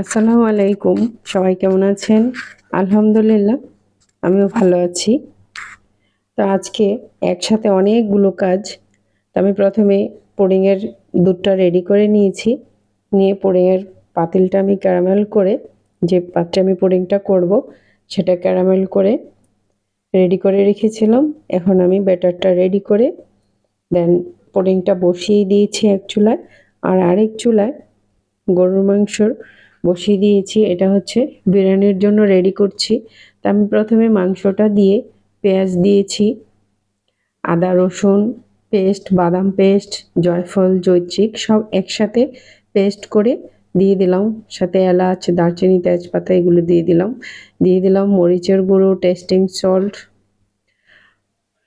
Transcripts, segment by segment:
আসসালামু আলাইকুম। সবাই কেমন আছেন? আলহামদুলিল্লাহ, আমিও ভালো আছি। তো আজকে একসাথে অনেকগুলো কাজ। তো আমি প্রথমে পোড়িংয়ের দুধটা রেডি করে নিয়েছি। নিয়ে পোড়িংয়ের পাতিলটা আমি ক্যারামেল করে, যে পাত্রে আমি পোড়িংটা করব, সেটা ক্যারামেল করে রেডি করে রেখেছিলাম। এখন আমি ব্যাটারটা রেডি করে, দেন পোড়িংটা বসিয়ে দিয়েছি এক চুলায়। আর আরেক চুলায় গরুর মাংসর বসিয়ে দিয়েছি। এটা হচ্ছে বিরিয়ানির জন্য রেডি করছি। তা আমি প্রথমে মাংসটা দিয়ে পেঁয়াজ দিয়েছি, আদা, রসুন পেস্ট, বাদাম পেস্ট, জয়ফল, জৈত্রিক সব একসাথে পেস্ট করে দিয়ে দিলাম। সাথে এলাচ, দারচিনি, তেজপাতা এগুলো দিয়ে দিলাম। দিয়ে দিলাম মরিচের গুঁড়ো টেস্টিং সল্ট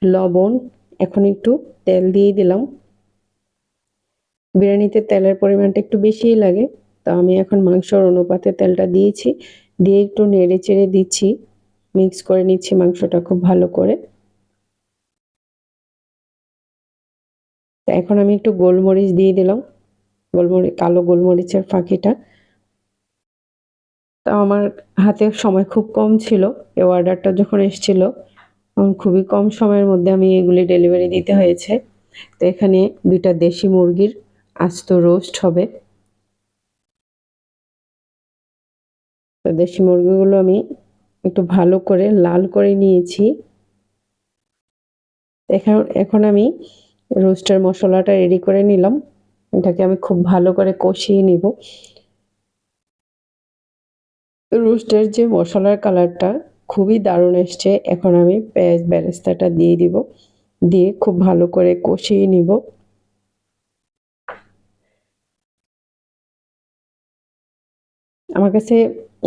লবণ। এখন একটু তেল দিয়ে দিলাম। বিরিয়ানিতে তেলের পরিমাণটা একটু বেশিই লাগে। তো আমি এখন মাংসর অনুপাতে তেলটা দিয়েছি, দিয়ে একটু নেড়ে চেড়ে দিচ্ছি। মিক্স করে নিচ্ছি মাংসটা খুব ভালো করে। এখন আমি একটু গোলমরিচ দিয়ে দিলাম গোলমরিচ কালো গোলমরিচের ফাঁকিটা। তা আমার হাতে সময় খুব কম ছিল এই অর্ডারটা যখন এসেছিল খুবই কম সময়ের মধ্যে আমি এগুলি ডেলিভারি দিতে হয়েছে। তো এখানে দুইটা দেশি মুরগির আস্ত রোস্ট হবে। দেশি মুরগিগুলো আমি একটু ভালো করে লাল করে নিয়েছি। এখন এখন আমি রোস্টের মশলাটা রেডি করে নিলাম। এটাকে আমি খুব ভালো করে কষিয়ে নিব। রোস্টের যে মশলার কালারটা খুবই দারুণ এসছে। এখন আমি পেঁয়াজ ব্যারেস্তাটা দিয়ে দিব। দিয়ে খুব ভালো করে কষিয়ে নিব। আমার কাছে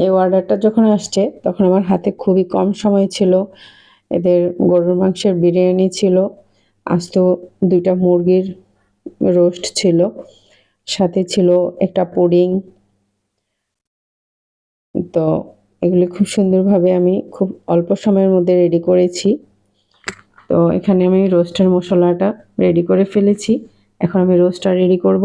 এই অর্ডারটা যখন আসছে, তখন আমার হাতে খুবই কম সময় ছিল। এদের গরুর মাংসের বিরিয়ানি ছিল, আস্ত দুইটা মুরগির রোস্ট ছিল, সাথে ছিল একটা পুডিং। তো এগুলি খুব সুন্দরভাবে আমি খুব অল্প সময়ের মধ্যে রেডি করেছি। তো এখানে আমি রোস্টের মশলাটা রেডি করে ফেলেছি। এখন আমি রোস্টটা রেডি করব।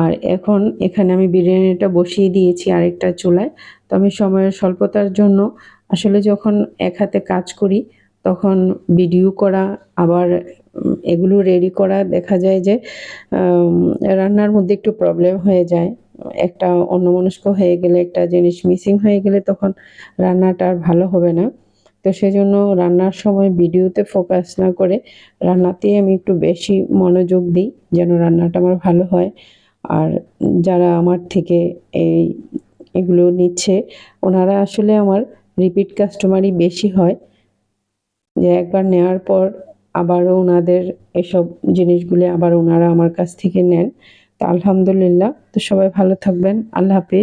আর এখন এখানে আমি বিরিয়ানিটা বসিয়ে দিয়েছি আরেকটা চুলায়। তো আমি সময়ের স্বল্পতার জন্য আসলে যখন এক হাতে কাজ করি, তখন ভিডিও করা, আবার এগুলো রেডি করা দেখা যায় যে রান্নার মধ্যে একটু প্রবলেম হয়ে যায়। একটা অন্যমনস্ক হয়ে গেলে একটা জিনিস মিসিং হয়ে গেলে তখন রান্নাটা আর ভালো হবে না। তো সেজন্য রান্নার সময় ভিডিওতে ফোকাস না করে রান্নাতেই আমি একটু বেশি মনোযোগ দিই, যেন রান্নাটা আমার ভালো হয়। আর যারা আমার থেকে এই এগুলো নিচ্ছে, ওনারা আসলে আমার রিপিট কাস্টমারই বেশি হয়। যে একবার নেওয়ার পর আবারও ওনাদের এসব জিনিসগুলি আবার ওনারা আমার কাছ থেকে নেন। তো আলহামদুলিল্লাহ। তো সবাই ভালো থাকবেন। আল্লাহ হাফিজ।